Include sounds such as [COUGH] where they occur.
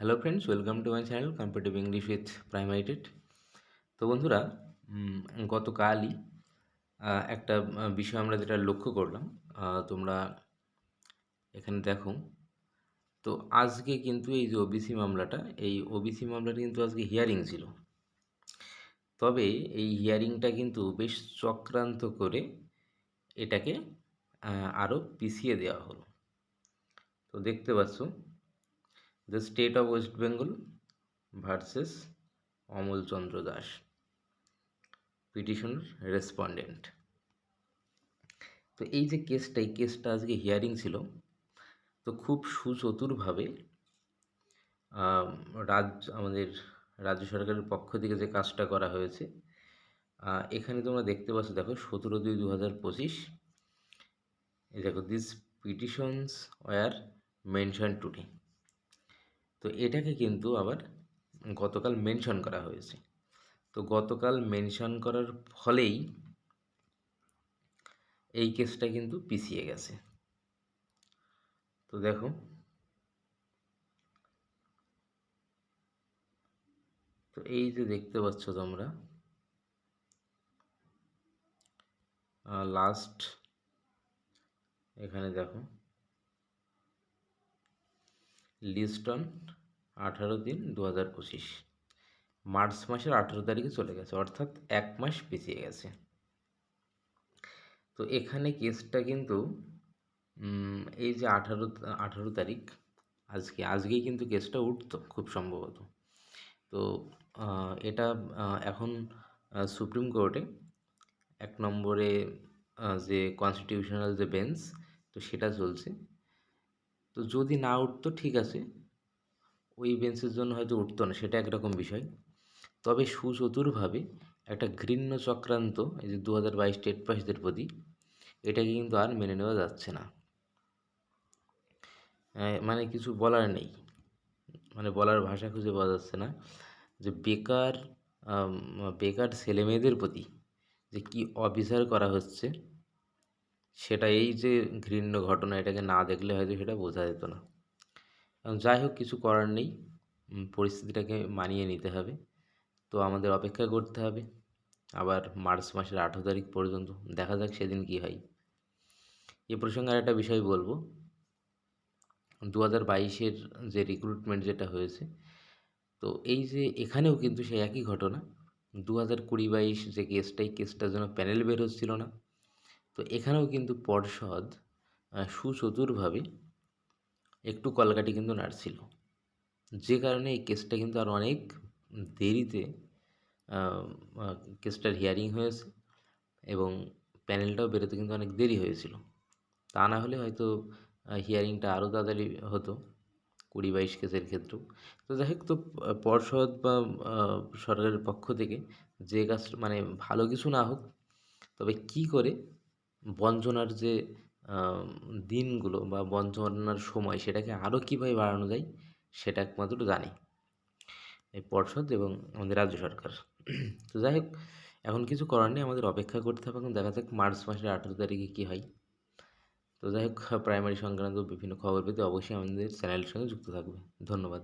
Hello friends welcome to my channel competitive English with primary TET তো বন্ধুরা গতকালই একটা বিষয় আমরা যেটা লক্ষ্য করলাম তোমরা এখানে দেখো। তো আজকে কিন্তু এই যে ওবিসি মামলাটা, এই ওবিসি মামলাটা কিন্তু আজকে হিয়ারিং ছিল। তবে এই হিয়ারিংটা কিন্তু বেশ চক্রান্ত করে এটাকে আরও পিছিয়ে দেওয়া হলো। তো দেখতে পাচ্ছ the state of West Bengal versus Amal Chandra Das petitioner respondent তো এই যে কেসটা এই কেসটা আজকে হিয়ারিং ছিল, তো খুব সুচতুরভাবে রাজ আমাদের রাজ্য সরকারের পক্ষ থেকে যে কাজটা করা হয়েছে এখানে তোমরা দেখতে পাচ্ছ, দেখো সতেরো দুই দু হাজার পঁচিশ দেখো this petitions were mention today তো এটাকে কিন্তু আবার গতকাল মেনশন করা হয়েছে। তো গতকাল মেনশন করার ফলেই এই কেসটা কিন্তু পিছিয়ে গেছে। তো দেখো। তো এই যে দেখতে পাচ্ছ তোমরা লাস্ট এখানে দেখো। লিস্টন আঠারো দিন দু হাজার পঁচিশ। মার্চ মাসের আঠেরো তারিখে চলে গেছে, অর্থাৎ এক মাস পিছিয়ে গেছে। তো এখানে কেসটা কিন্তু এই যে আঠারো আঠারো তারিখ, আজকে, আজকেই কিন্তু কেসটা উঠতো খুব সম্ভবত। তো এটা এখন সুপ্রিম কোর্টে এক নম্বরে যে কনস্টিটিউশনাল যে বেঞ্চ তো সেটা চলছে। তো যদি না উঠতো, ঠিক আছে। ওই বেঞ্চের জন্য হয়তো উঠতো না, সেটা একরকম বিষয়। তবে সুচতুরভাবে একটা ঘৃণ্য চক্রান্ত, এই যে দু হাজার বাইশ স্টেট পাসদের প্রতি, এটাকে কিন্তু আর মেনে নেওয়া যাচ্ছে না। মানে কিছু বলার নেই। মানে বলার ভাষা খুঁজে পাওয়া যাচ্ছে না। যে বেকার বেকার ছেলেমেয়েদের প্রতি যে কি অবিচার করা হচ্ছে সেটা এই যে ঘৃণ্য ঘটনা এটাকে না দেখলে হয়তো সেটা বোঝা যেত না। যাই হোক, কিছু করার নেই। পরিস্থিতিটাকে মানিয়ে নিতে হবে। তো আমাদের অপেক্ষা করতে হবে। আবার মার্চ মাসের আঠেরো তারিখ পর্যন্ত। দেখা যাক সেদিন কি হয়। এ প্রসঙ্গে আর একটা বিষয় বলব। দু হাজার বাইশের যে রিক্রুটমেন্ট যেটা হয়েছে, তো এই যে এখানেও কিন্তু সেই একই ঘটনা। দু হাজার কুড়ি বাইশ যে কেসটাই কেসটার জন্য প্যানেল বের হচ্ছিল না। তো এখানেও কিন্তু পর্ষদ সুচতুরভাবে একটু কলকাটি কিন্তু নাড়ছিল। যে কারণে এই কেসটা কিন্তু আর অনেক দেরিতে কেসটার হিয়ারিং হয়েছে এবং প্যানেলটাও বেরোতে কিন্তু অনেক দেরি হয়েছিল। তা না হলে হয়তো হিয়ারিংটা আরও তাড়াতাড়ি হতো কুড়ি বাইশ কেসের ক্ষেত্রেও। তো যাই হোক, তো পর্ষদ বা সরকারের পক্ষ থেকে যে কাজ মানে ভালো কিছু না হোক, তবে কি করে বঞ্চনার যে দিনগুলো বা বঞ্চনার সময় সেটাকে আরও কীভাবে বাড়ানো যায়, সেটা একমাত্র জানি। এই পর্ষদ এবং আমাদের রাজ্য সরকার। [CLEARS THROAT] তো যাই হোক এখন কিছু করার নেই, আমাদের অপেক্ষা করতে হবে। এখন দেখা যাক মার্চ মাসের আঠেরো তারিখে কী হয়। তো যাই হোক প্রাইমারি সংক্রান্ত বিভিন্ন খবর পেতে অবশ্যই আমাদের চ্যানেলের সঙ্গে যুক্ত থাকবে। ধন্যবাদ।